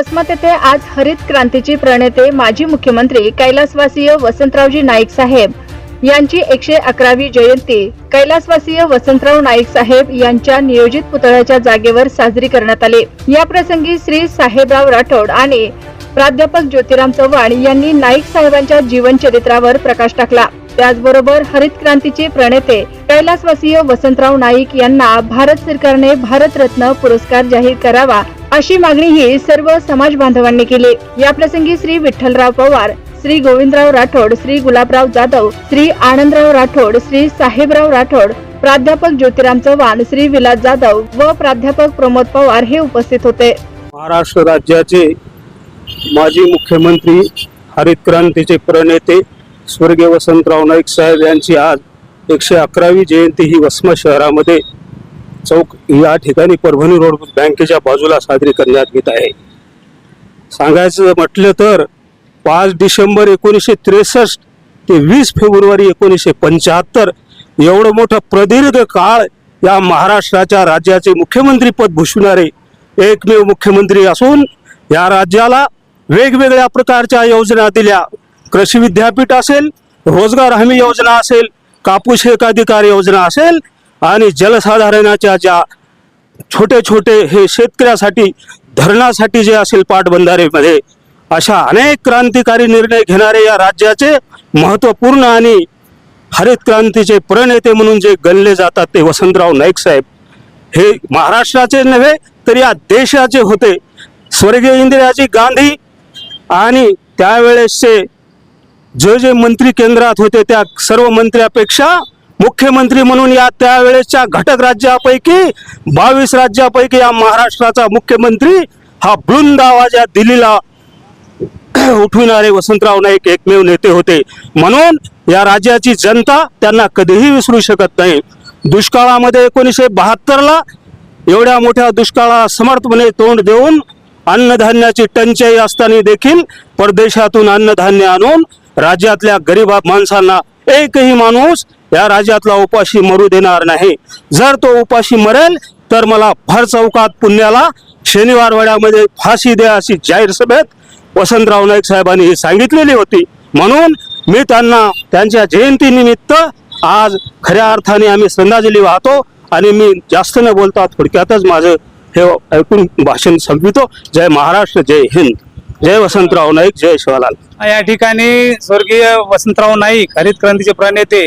वसमत येथे आज हरित क्रांतीची प्रणेते माजी मुख्यमंत्री कैलासवासीय वसंतरावजी नाईक साहेब यांची एकशे अकरावी जयंती. कैलासवासीय वसंतराव नाईक साहेब यांच्या नियोजित पुतळ्याच्या जागेवर साजरी करण्यात आली. या प्रसंगी श्री साहेबराव राठोड आणि प्राध्यापक ज्योतिराम चव्हाण यांनी नाईक साहेबांच्या जीवनचरित्रावर प्रकाश टाकला. त्याचबरोबर हरित क्रांतीचे प्रणेते कैलासवासीय वसंतराव नाईक यांना भारत सरकारने भारतरत्न पुरस्कार जाहीर करावा अशी मागणीही सर्व समाज बांधवांनी केली. या प्रसंगी श्री विठ्ठलराव पवार श्री गोविंदराव राठोड श्री गुलाबराव जाधव श्री आनंदराव राठोड श्री साहेबराव राठोड प्राध्यापक ज्योतिराम चव्हाण श्री विलास जाधव व प्राध्यापक प्रमोद पवार हे उपस्थित होते. महाराष्ट्र राज्याचे माजी मुख्यमंत्री हरित क्रांतीचे प्रणेते स्वर्गीय वसंतराव नाईक साहेब यांची आज एकशे अकरावी जयंती ही वसमत शहरामध्ये चौक या ठिकाणी परभणी रोड बँकेच्या बाजूला साजरी करण्यात येत आहे. सांगायचं म्हटलं तर पाच डिसेंबर एकोणीसशे त्रेसष्ट ते वीस फेब्रुवारी एकोणीसशे पंच्याहत्तर एवढं मोठं प्रदीर्घ काळ या महाराष्ट्राच्या राज्याचे मुख्यमंत्री पद एकमेव मुख्यमंत्री असून या राज्याला वेगवेगळ्या प्रकारच्या योजना दिल्या. कृषी विद्यापीठ असेल रोजगार हमी योजना असेल कापूस एकाधिकार योजना असेल आणि जलसाधारणाच्या ज्या छोटे छोटे हे शेतकऱ्यासाठी धरणासाठी जे असेल पाटबंधारेमध्ये अशा अनेक क्रांतिकारी निर्णय घेणारे या राज्याचे महत्त्वपूर्ण आणि हरित क्रांतीचे प्रणेते म्हणून जे गणले जातात ते वसंतराव नाईक साहेब. हे महाराष्ट्राचे नव्हे तर या देशाचे होते. स्वर्गीय इंदिराजी गांधी आणि त्यावेळेसचे जे जे मंत्री केंद्रात होते त्या सर्व मंत्र्यापेक्षा मुख्यमंत्री म्हणून या त्यावेळेसच्या घटक राज्यापैकी बावीस राज्यापैकी या महाराष्ट्राचा मुख्यमंत्री हा बुलंद आवाज या दिल्लीला उठविणारे वसंतराव नाईक एकमेव नेते होते. म्हणून या राज्याची जनता त्यांना कधीही विसरू शकत नाही. दुष्काळामध्ये एकोणीसशे बहात्तरला एवढ्या मोठ्या दुष्काळाला समर्थपणे तोंड देऊन अन्नधान्याची टंचाई असताना देखील परदेशातून अन्नधान्य आणून राज्यातल्या गरीब माणसांना एकही माणूस या राज्यातला उपाशी मरू देणार नाही. जर तो उपाशी मरेल तर मला भर चौकात पुण्याला शनिवारवाड्यामध्ये फाशी द्या अशी जाहीर सभेत वसंतराव नाईक साहेबांनी ही सांगितलेली होती. म्हणून मी त्यांना त्यांच्या जयंतीनिमित्त आज खऱ्या अर्थाने आम्ही श्रद्धांजली वाहतो आणि मी जास्त न बोलता थोडक्यातच माझं हे ऐकून भाषण संपवितो. जय महाराष्ट्र जय हिंद. जय वसंतराव नाईक जय शिवालाल. या ठिकाणी स्वर्गीय वसंतराव नाईक हरित क्रांतीचे प्रणेते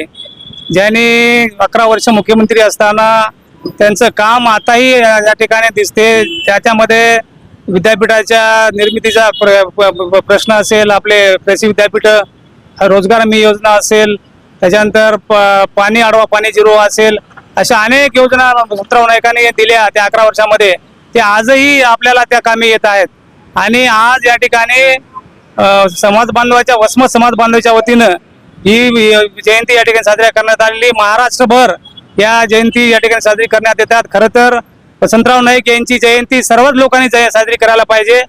ज्याने अकरा वर्ष मुख्यमंत्री असताना त्यांचं काम आताही या ठिकाणी दिसते. त्याच्यामध्ये विद्यापीठाच्या निर्मितीचा प्र- प्रश्न असेल आपले कृषी विद्यापीठ रोजगार हमी योजना असेल त्याच्यानंतर प- पाणी आडवा पाणी जिरो असेल अशा अनेक योजना वसंतराव नायकाने दिल्या त्या अकरा वर्षामध्ये. ते आजही आपल्याला त्या कामी येत आहेत. आणि आज या ठिकाणी समाज बांधवाच्या वसमत समाज बांधवाच्या वतीनं ही जयंती या ठिकाणी साजरी करण्यात आलेली. महाराष्ट्रभर या जयंती या ठिकाणी साजरी करण्यात येतात. खरं तर वसंतराव नाईक यांची जयंती सर्वच लोकांनी जय- साजरी करायला पाहिजे.